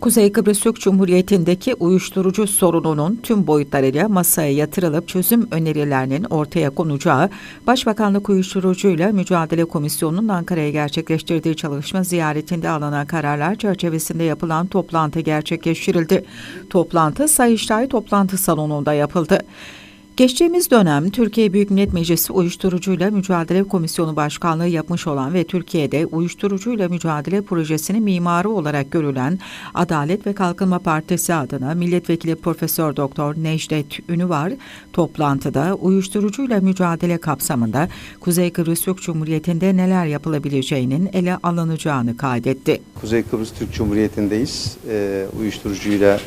Kuzey Kıbrıs Türk Cumhuriyeti'ndeki uyuşturucu sorununun tüm boyutlarıyla masaya yatırılıp çözüm önerilerinin ortaya konacağı Başbakanlık Uyuşturucuyla Mücadele Komisyonu'nun Ankara'ya gerçekleştirdiği çalışma ziyaretinde alınan kararlar çerçevesinde yapılan toplantı gerçekleştirildi. Toplantı Sayıştay Toplantı Salonu'nda yapıldı. Geçtiğimiz dönem Türkiye Büyük Millet Meclisi Uyuşturucuyla Mücadele Komisyonu Başkanlığı yapmış olan ve Türkiye'de uyuşturucuyla mücadele projesinin mimarı olarak görülen Adalet ve Kalkınma Partisi adına Milletvekili Profesör Doktor Necdet Ünüvar toplantıda uyuşturucuyla mücadele kapsamında Kuzey Kıbrıs Türk Cumhuriyeti'nde neler yapılabileceğinin ele alınacağını kaydetti. Kuzey Kıbrıs Türk Cumhuriyeti'ndeyiz. Ee, uyuşturucuyla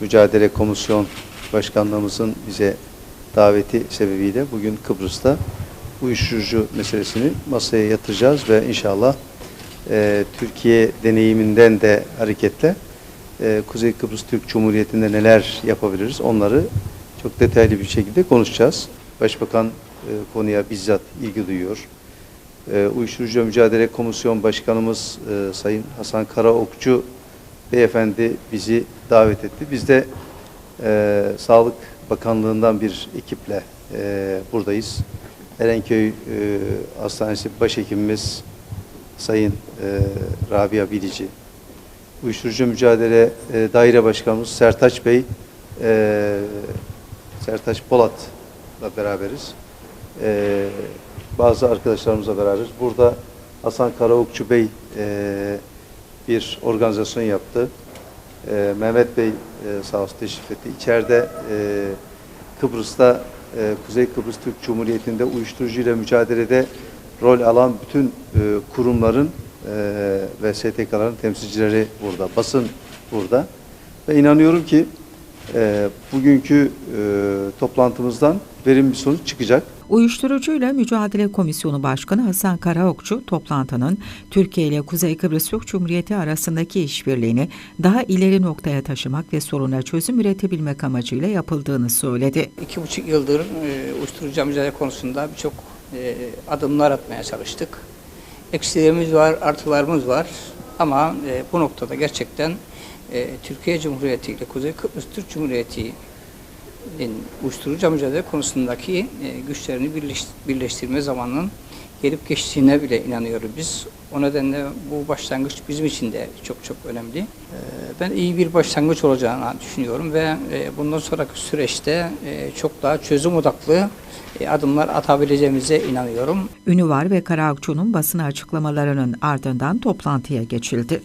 Mücadele Komisyon Başkanlığımızın bize daveti sebebiyle bugün Kıbrıs'ta uyuşturucu meselesini masaya yatıracağız ve inşallah e, Türkiye deneyiminden de hareketle e, Kuzey Kıbrıs Türk Cumhuriyeti'nde neler yapabiliriz onları çok detaylı bir şekilde konuşacağız. Başbakan e, konuya bizzat ilgi duyuyor. E, Uyuşturucu Mücadele Komisyon Başkanımız e, Sayın Hasan Karaokçu Beyefendi bizi davet etti. Biz de e, Sağlık Bakanlığı'ndan bir ekiple e, buradayız. Erenköy e, Hastanesi Başhekimimiz Sayın e, Rabia Bilici, Uyuşturucu Mücadele e, Daire Başkanımız Sertaç Bey, e, Sertaç Polat'la beraberiz. E, bazı arkadaşlarımızla beraberiz. Burada Hasan Karaokçu Bey e, bir organizasyon yaptı. E, Mehmet Bey e, sağ olsun teşrif etti. İçeride e, Kıbrıs'ta e, Kuzey Kıbrıs Türk Cumhuriyeti'nde uyuşturucuyla mücadelede rol alan bütün e, kurumların e, ve STK'ların temsilcileri burada, basın burada. Ve inanıyorum ki e, bugünkü e, toplantımızdan verimli bir sonuç çıkacak. Uyuşturucuyla Mücadele Komisyonu Başkanı Hasan Karaokçu toplantının Türkiye ile Kuzey Kıbrıs Türk Cumhuriyeti arasındaki işbirliğini daha ileri noktaya taşımak ve soruna çözüm üretebilmek amacıyla yapıldığını söyledi. İki buçuk yıldır e, uyuşturucu mücadele konusunda birçok e, adımlar atmaya çalıştık. Eksilerimiz var, artılarımız var ama e, bu noktada gerçekten e, Türkiye Cumhuriyeti ile Kuzey Kıbrıs Türk Cumhuriyeti uyuşturucu mücadele konusundaki e, güçlerini birleş, birleştirme zamanının gelip geçtiğine bile inanıyoruz biz. O nedenle bu başlangıç bizim için de çok çok önemli. E, ben iyi bir başlangıç olacağını düşünüyorum ve e, bundan sonraki süreçte e, çok daha çözüm odaklı adımlar atabileceğimize inanıyorum. Ünüvar ve Karaokçu'nun basın açıklamalarının ardından toplantıya geçildi.